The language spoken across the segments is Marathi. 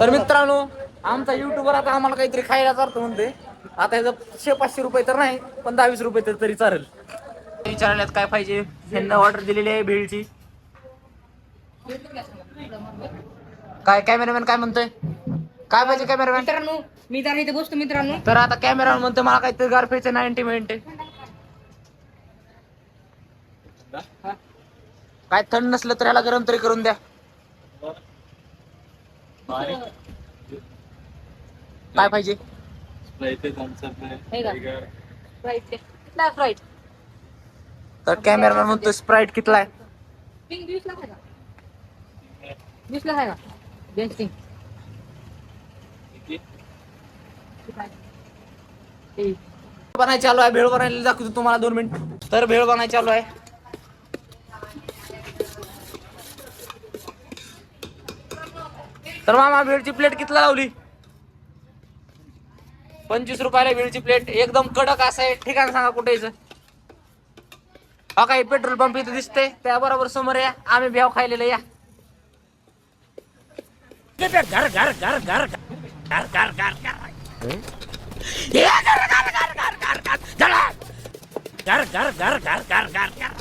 तर मित्रांनो आमचा युट्यूबर आता आम्हाला काहीतरी खायला करतो म्हणते आता ह्याचं शे पाचशे रुपये तर नाही पण दहावीस रुपये तर तरी चालेल. विचारल्यात काय पाहिजे? ह्यांना ऑर्डर दिलेली आहे भेळची काय कॅमेरामॅन काय म्हणतोय? काय पाहिजे कॅमेरामॅन मित्रांनो मी जरा इथे बसतो मित्रांनो. तर आता कॅमेरामॅन म्हणतो मला काहीतरी गारफेचं नाईन्टी मिनिट काय थंड नसलं तर याला गरम तरी करून द्या. काय पाहिजे? तर कॅमेरामॅन म्हणतो स्प्राईट कितला आहे? बनायला चालू आहे भेळ बनायला दाखवतो तुम्हाला दोन मिनिट. तर भेळ बनायला चालू आहे. तर मामा भेळची प्लेट कितीला लावली पंचवीस रुपयाला भेळची प्लेट एकदम कडक असं आहे ठिकाण सांगा कुठे हा काही पेट्रोल पंप इथं दिसते त्या बरोबर समोर या आम्ही भेव खायलेलं या घर घर घर घर घर घर घर घर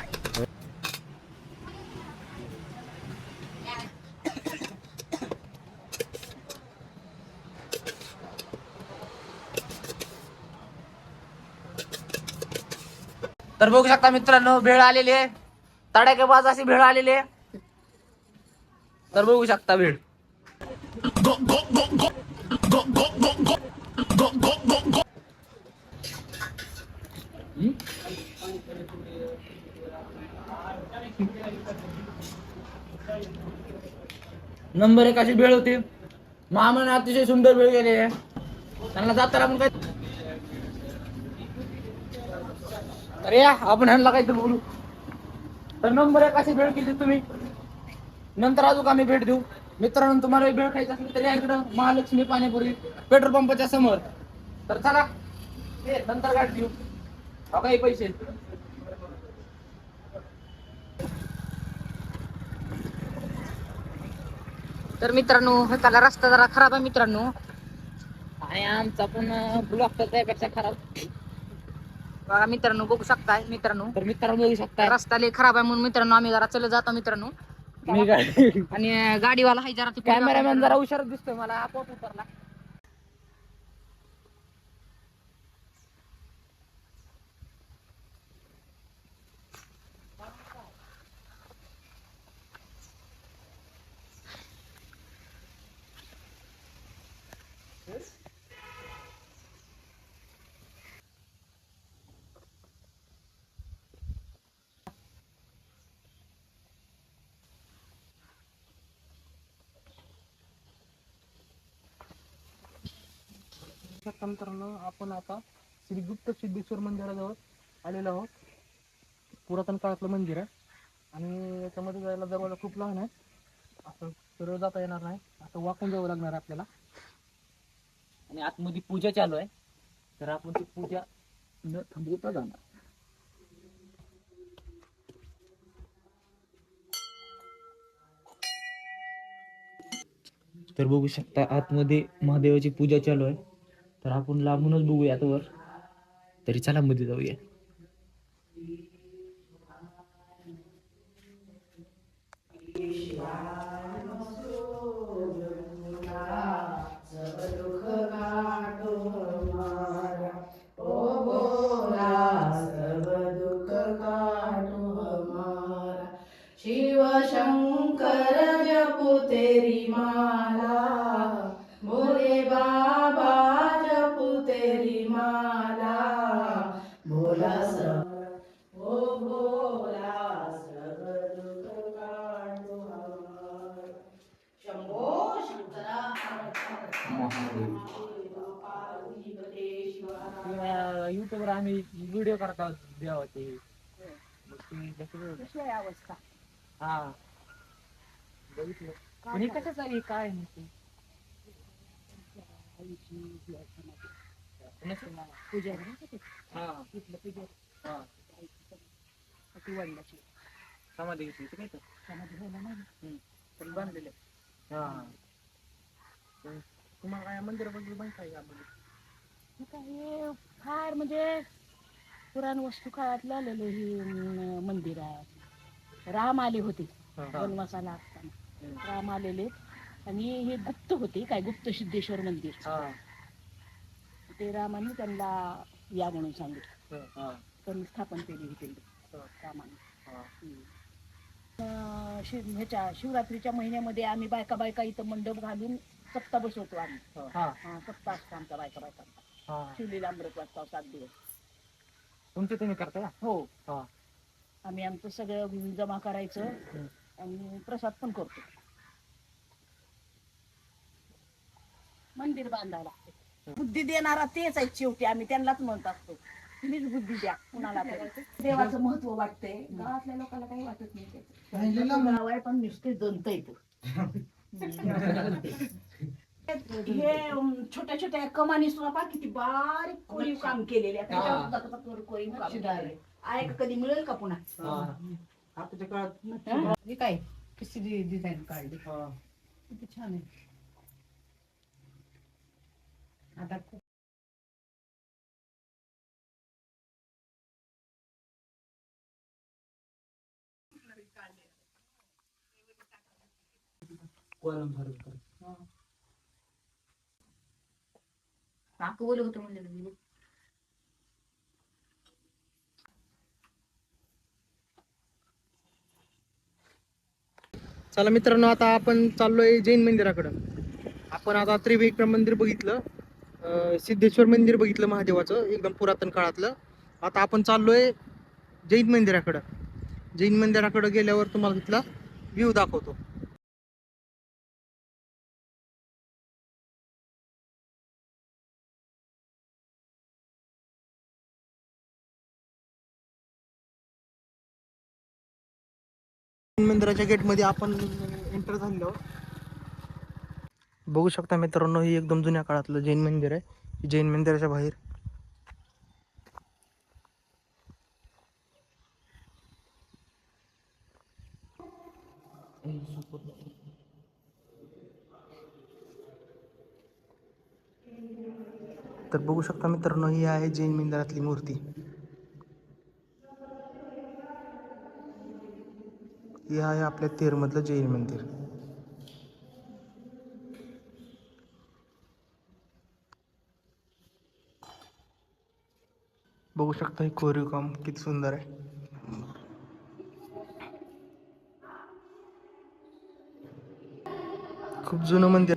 तर बघू शकता मित्रांनो भेळ आलेली आहे. तडाखेबाज अशी भेळ आलेली आहे. तर बघू शकता भेळ. नंबर एक अशी भेळ होती. मामाने अतिशय सुंदर भेळ गेली आहे. त्यांना जाताना आपण काय अरे या आपण ह्यांना काहीतरी बोलू. तर नंबर एक अशी भेळ केली तुम्ही. नंतर अजून आम्ही भेट देऊ. मित्रांनो तुम्हाला भेट खायची असेल तर या इकडं महालक्ष्मी पाणीपुरी पेट्रोल पंपाच्या समोर. तर चला ये, नंतर गाठ देऊ हा काही पैसे तर मित्रांनो त्याला रस्ता जरा खराब आहे मित्रांनो. आणि आमचा पण ब्लॉक तर त्यापेक्षा खराब. बघा मित्रांनो बघू शकताय मित्रांनो. तर मित्रांनो बघू शकता रस्ता लय खराब आहे म्हणून मित्रांनो आम्ही जरा चले जातो मित्रांनो. मी आणि गाडीवाला आहे जरा कॅमेरामॅन जरा हुशार दिसतोय मला आपोआप उतरला. अशा तंत्रानं आपण आता श्रीगुप्त सिद्धेश्वर मंदिराजवळ आलेलो आहोत. पुरातन काळातलं मंदिर आहे. आणि याच्यामध्ये जायला दरवाजा खूप लहान आहे. असं सरळ जाता येणार नाही. असं वाकून जावं लागणार आहे आपल्याला. आणि आतमध्ये पूजा चालू आहे. तर आपण ती पूजा न थांबवता जाणार. तर बघू शकता आतमध्ये महादेवाची पूजा चालू आहे. तर आपण लांबूनच बघूया आता वर. तरी चला मध्ये जाऊया. युट्यूब वर आम्ही व्हिडिओ करतात देवाचे. अवस्था? हा. बघितलं. पण हे कसं काय नाही ते? नसेल ना. पूजा हा. इथलं पूजा हा. ती वडिलाची. समाधी घेतली ते काय तर समाधी व्हायला नाही हम्म. पण बांधलेले. हा. तुम्हाला काय मंदिराबद्दल माहिती आहे फार म्हणजे पुराण वस्तू काळातलं आलेलं हे मंदिर आहे. राम आले होते वनवासाला असताना. राम आलेले. आणि हे गुप्त होते काय गुप्त सिद्धेश्वर मंदिर. ते रामाने त्यांना या म्हणून सांगितलं. हा. त्यांनी स्थापन केली ही पिंड हा. रामाने. शिव ह्याच्या शिवरात्रीच्या महिन्यामध्ये आम्ही बायका बायका इथं मंडप घालून सप्ता बसवतो आम्ही. हा. हा. सप्ता असतो आमचा बायका बायकांचा हा. शिवलीला अमृत वाचता सात दिवस. तुमचं तुम्ही करता का हो. हा. आम्ही आमचं सगळं जमा करायचं. आणि प्रसाद पण करतो. मंदिर बांधायला. बुद्धी देणारा तेच आहे शेवटी आम्ही त्यांनाच म्हणत असतो. तुम्हीच बुद्धी द्या कुणाला तरी. देवाचं महत्त्व वाटतंय. गावातल्या लोकांना काही वाटत नाही त्याचं. गाव आहे पण नुसते जंत येतो हे छोट्या छोट्या कमानी सुद्धा पहा किती बारीक कोरीव काम केलेले कोरीव- काम आहे. का कधी मिळेल का पुन्हा? आताच्या काळात काय? कशी डिझाईन काढली. हा. किती छान आहे. आता खूप काकू बोलत होतं म्हणलं मी. चला मित्रांनो आता आपण चाललोय जैन मंदिराकडं. आपण आता त्रिविक्रम मंदिर बघितलं. सिद्धेश्वर मंदिर बघितलं महादेवाचं एकदम पुरातन काळातलं. आता आपण चाललोय जैन मंदिराकडं. जैन मंदिराकडं गेल्यावर तुम्हाला तिथला व्ह्यू दाखवतो. जैन मंदिराच्या गेटमध्ये आपण एंटर झालेलो बघू शकता मित्रांनो ही एकदम जुन्या काळातलं जैन मंदिर आहे. जैन मंदिराच्या बाहेर. तर बघू शकता मित्रांनो ही आहे जैन मंदिरातली मूर्ती. हे आहे आपल्या तेरमधलं जैन मंदिर. बघू शकता हे कोरीव काम किती सुंदर आहे. खूप जुनं मंदिर.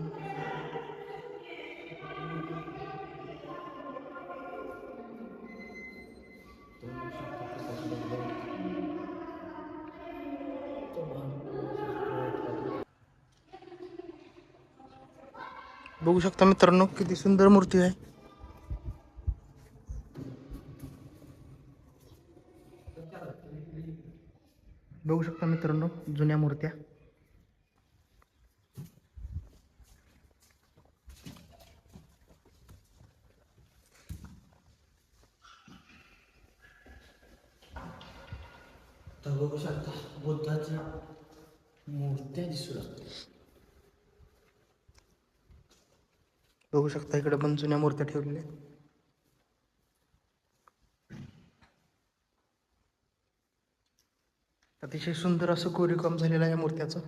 बघू शकता मित्रांनो किती सुंदर मूर्ती आहे. बघू शकता मित्रांनो जुन्या मूर्त्या तर बघू शकता बुद्धाच्या मूर्त्या दिसू लागतात बघू शकता इकडे पण जुन्या मूर्त्या ठेवलेल्या आहेत. अतिशय सुंदर असं कोरीव काम झालेलं आहे या मूर्त्याचं.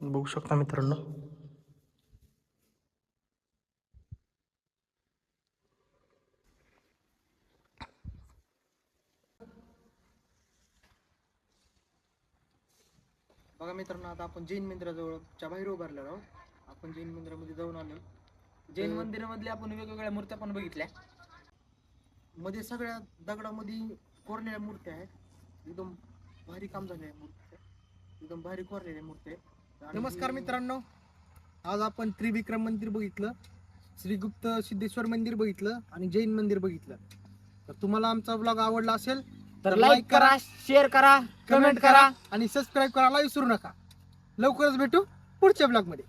बघू शकता मित्रांनो. बघा मित्रांनो आता आपण जैन मंदिराजवळच्या बाहेर उभारलेलो आहोत. आपण जैन मंदिरामध्ये जाऊन आलो. जैन मंदिरामधल्या आपण वेगवेगळ्या मूर्त्या पण बघितल्या. मध्ये सगळ्या दगडामध्ये कोरलेल्या मूर्त्या आहेत. एकदम भारी काम झाले मूर्त्या. एकदम भारी कोरलेल्या मूर्त्या आहेत. नमस्कार मित्रांनो. आज आपण त्रिविक्रम मंदिर बघितलं. श्रीगुप्त सिद्धेश्वर मंदिर बघितलं आणि जैन मंदिर बघितलं. तर तुम्हाला आमचा ब्लॉग आवडला असेल तर लाईक करा शेअर करा कमेंट करा आणि सबस्क्राईब करायला विसरू नका. लवकरच भेटू पुढच्या ब्लॉगमध्ये.